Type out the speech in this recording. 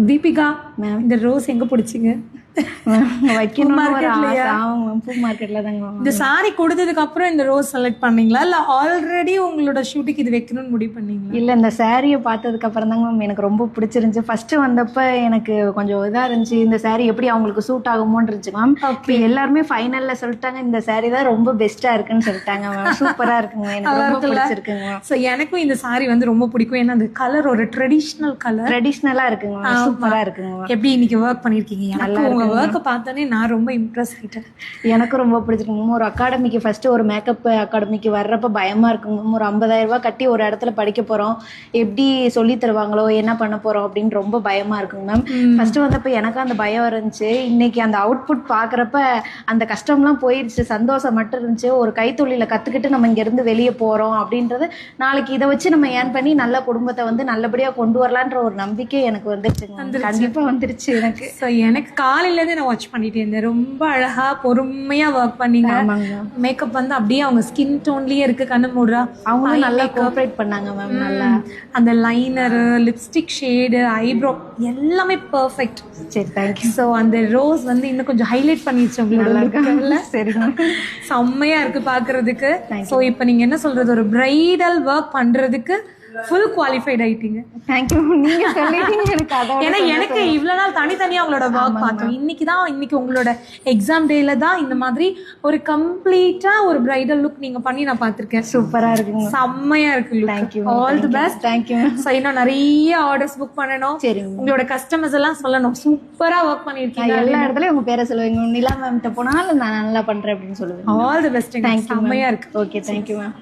Deepika Ma'am. இந்த rose எங்க பிடிச்சிங்க? வைக்கணும் பூ மார்க்கெட்ல தாங்க. இந்த சாரி கொடுத்ததுக்கு அப்புறம் இந்த ரோஸ் செலக்ட் பண்ணீங்களா? இல்ல ஆல்ரெடி உங்களோட ஷூட்டுக்கு இது வைக்கணும்னு முடிவு பண்ணீங்களா? இல்ல இந்த சாரியை பார்த்ததுக்கு அப்புறம் தாங்க மேம் எனக்கு ரொம்ப பிடிச்சிருந்துச்சு. ஃபர்ஸ்ட் வந்தப்ப எனக்கு கொஞ்சம் இதா இருந்துச்சு. இந்த saree எப்படி அவங்களுக்கு சூட் ஆகுமோன்னு இருந்துச்சு மேம் இப்போ எல்லாருமே ஃபைனல்ல சொல்லிட்டாங்க இந்த saree தான் ரொம்ப பெஸ்டா இருக்குன்னு சொல்லிட்டாங்க மேம் சூப்பரா இருக்குங்க. எனக்கு ரொம்ப பிடிச்சிருக்குங்க மேம் ஸோ எனக்கும் இந்த சாரி வந்து ரொம்ப பிடிக்கும். ஏன்னா அந்த கலர் ஒரு ட்ரெடிஷ்னல் கலர் ட்ரெடிஷ்னலா இருக்குங்க மேம் சூப்பரா இருக்குங்க மேம் எப்படி இன்னைக்கு ஒர்க் பண்ணிருக்கீங்க? எனக்கு உங்க ஒர்க்கை பார்த்தோன்னே நான் ரொம்ப இம்ப்ரெஸ் ஆயிட்டேன். எனக்கும் ரொம்ப பிடிச்சிருக்கு. மேம் ஒரு அகாடமிக்கு ஃபர்ஸ்ட் ஒரு மேக்கப் அகாடமிக்கு வர்றப்ப பயமா இருக்குங்க மேம் ஒரு 50000 ரூபாய் கட்டி ஒரு இடத்துல படிக்க போறோம். எப்படி சொல்லி தருவாங்களோ என்ன பண்ண போறோம் அப்படின்னு ரொம்ப பயமா இருக்குங்க மேம் ஃபர்ஸ்ட் வந்தப்ப எனக்கும் அந்த பயம் இருந்துச்சு. இன்னைக்கு அந்த அவுட்புட் பாக்குறப்ப அந்த கஷ்டம்லாம் போயிடுச்சு சந்தோஷம் மட்டும் இருந்துச்சு. ஒரு கைத்தொழில கத்துக்கிட்டு நம்ம இங்க இருந்து வெளியே போறோம் அப்படின்றது நாளைக்கு இதை வச்சு நம்ம ஏர்ன் பண்ணி நல்ல குடும்பத்தை வந்து நல்லபடியா கொண்டு வரலான்ற ஒரு நம்பிக்கை எனக்கு வந்துருச்சுங்க கண்டிப்பா வந்துருச்சு எனக்கு. ஸோ எனக்கு காலையில இருந்து நான் வாட்ச் பண்ணிட்டே இருந்தேன். ரொம்ப அழகா பொறுமையா ஒர்க் பண்ணீங்க. மேக்கப் வந்து அப்படியே அவங்க ஸ்கின் டோன்லயே இருக்கு கண்ணு மூடுறா. அவங்களும் நல்லா கோஆப்ரேட் பண்ணாங்க மேம் நல்லா. அந்த லைனரு லிப்ஸ்டிக் ஷேடு ஐப்ரோ எல்லாமே பர்ஃபெக்ட் சரி தேங்க்யூ ஸோ அந்த ரோஸ் வந்து இன்னும் கொஞ்சம் ஹைலைட் பண்ணிடுச்சு உங்களோட சரிங்க செம்மையா இருக்கு பாக்குறதுக்கு. ஸோ இப்போ நீங்க என்ன சொல்றது? ஒரு பிரைடல் ஒர்க் பண்றதுக்கு ஃபுல் குவாலிஃபைட் ஆயிட்டீங்க தேங்க்யூ நீங்க சொல்லிட்டீங்க. எனக்கு அதோட ஏன்னா எனக்கு இவ்வளவு நாள் தனித்தனியா உங்களோட ஒர்க் பார்த்தோம். இன்னைக்கு தான் இன்னைக்கு உங்களோட எக்ஸாம் டேல தான் இந்த மாதிரி ஒரு கம்ப்ளீட்டா ஒரு பிரைடல் லுக் நீங்க பண்ணி நான் பார்த்திருக்கேன். சூப்பரா இருக்குங்க. செம்மையா இருக்கு thank you all the best thank you so இன்னும் நிறைய ஆர்டர்ஸ் புக் பண்ணணும். சரிங்க. உங்களோட கஸ்டமர்ஸ் எல்லாம் சொல்லணும். சூப்பரா ஒர்க் பண்ணிருக்கீங்க நான் எல்லா இடத்துலயும் உங்க பேரை சொல்லுவீங்க நிலா மேம்கிட்ட போனாலும் நான் நல்லா பண்றேன் அப்படின்னு சொல்லுவேன். ஆல் தி பெஸ்ட் தேங்க்யூ செம்மையா இருக்கு. Okay thank you ma'am